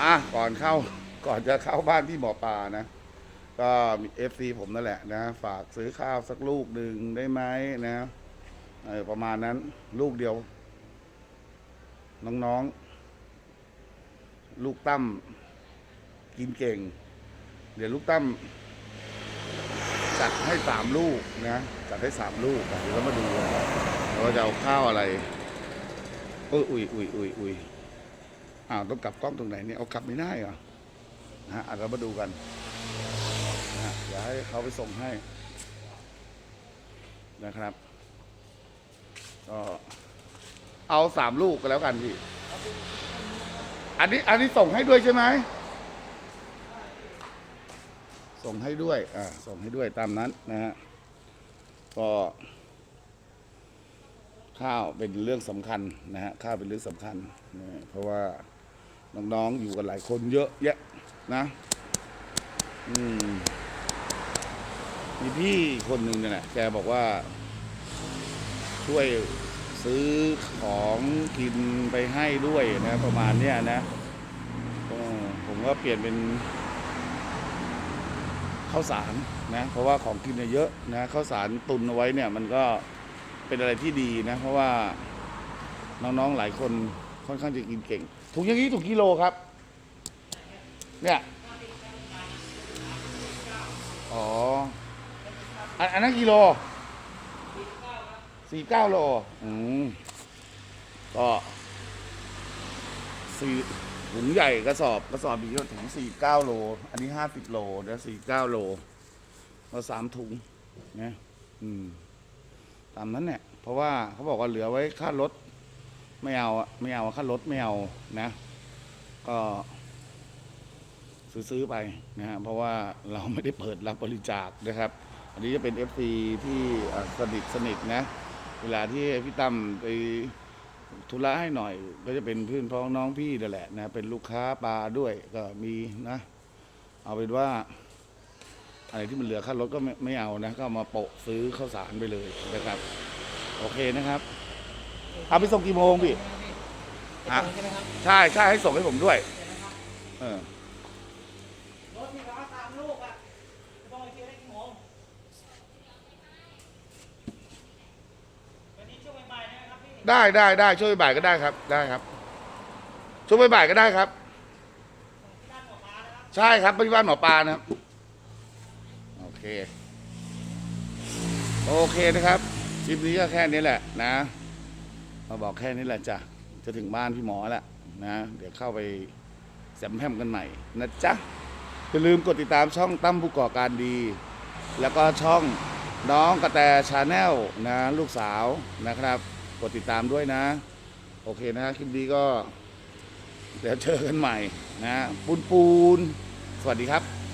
อะก่อนเข้าก่อนจะเข้าบ้านที่หมอปลานะ ก็มีเอฟซีผมนั่นแหละนะฝากซื้อข้าวสักลูกหนึ่งได้ไหมนะเออประมาณนั้นลูกเดียว น้องๆ ลูกตั้มกินเก่ง เดี๋ยวลูกตั้มจัดให้สามลูกนะจัดให้สามลูกเดี๋ยวเรามาดูว่าจะเอาข้าวอะไรอุ้ยอุ้ยอุ้ยอุ้ยอุ้ย อ้าวต้องกลับกล้องตรงไหนเนี่ยเอากลับไม่ได้เหรอนะฮะเรามาดูกันนะฮะเดี๋ยวให้เขาไปส่งให้นะครับก็เอาสามลูกก็แล้วกันพี่ อันนี้อันนี้ส่งให้ด้วยใช่ไหม ส่งให้ด้วย อ่า ส่งให้ด้วยตามนั้นนะฮะ ก็ ข้าวเป็นเรื่องสำคัญนะฮะ ข้าวเป็นเรื่องสำคัญนะเพราะว่า น้องๆอยู่กันหลายคนเยอะแยะนะ อืมมีพี่คนหนึ่งเนี่ยแหละแกบอกว่า ช่วยซื้อของกินไปให้ด้วยนะ ประมาณเนี้ยนะก็ผมก็เปลี่ยนเป็นข้าวสารนะ เพราะว่าของกินเนี่ยเยอะนะข้าวสารตุนเอาไว้เนี่ย มันก็เป็นอะไรที่ดีนะ เพราะว่าน้องๆหลายคน ค่อนข้างจะกินเก่ง ถุงอย่างนี้ถุงกิโลครับ เนี่ยอ๋ออันนั้นกิโลสี่เก้าโลอืมก็สี่ถุงใหญ่กระสอบกระสอบอีกถุงสี่เก้าโล อันนี้ห้าสิบโลเดี๋ยวสี่เก้าโลเราสามถุงนะอืม ตามนั้นเนี่ยเพราะว่าเขาบอกว่าเหลือไว้ค่ารถ ไม่เอาอะไม่เอาค่ารถไม่เอานะ ก็ซื้อๆไปนะฮะเพราะว่าเราไม่ได้เปิดรับบริจาคนะครับ อันนี้จะเป็น FC ที่อ่สนิทสนิทนะ เวลาที่พี่ตั้มไปธุระให้หน่อย ก็จะเป็นเพื่อนพ้องน้องพี่นั่นแหละนะเป็นลูกค้าปลาด้วยก็มีนะ เอาเป็นว่าอะไรที่มันเหลือค่ารถก็ไม่ไม่เอานะ ก็มาโปะซื้อข้าวสารไปเลยนะครับ โอเคนะครับ เอาไปส่งกี่โมงพี่ฮะใช่ไหมครับใช่ใช่ให้ส่งให้ผมด้วย เออรถที่ร้านตามลูกอะต้องไปเที่ยวได้กี่โมงวันนี้ช่วงบ่ายๆนะครับพี่ได้ได้ได้ช่วยบ่ายก็ได้ครับ ได้ครับ ช่วยบ่ายก็ได้ครับ ที่ด้านหัวปลานะครับ ใช่ครับไปที่บ้านหมอปลานะครับ โอเค โอเคนะครับคลิปนี้ก็แค่นี้แหละนะ มาบอกแค่นี้แหละจ้ะ จะถึงบ้านพี่หมอแล้วนะ เดี๋ยวเข้าไปแซมแพมกันใหม่นะจ๊ะ อย่าลืมกดติดตามช่องตั้มผู้ก่อการดี แล้วก็ช่องน้องกระแตชาแนลนะลูกสาวนะครับ กดติดตามด้วยนะ โอเคนะคลิปนี้ก็ เดี๋ยวเจอกันใหม่นะ ปูนปูน สวัสดีครับ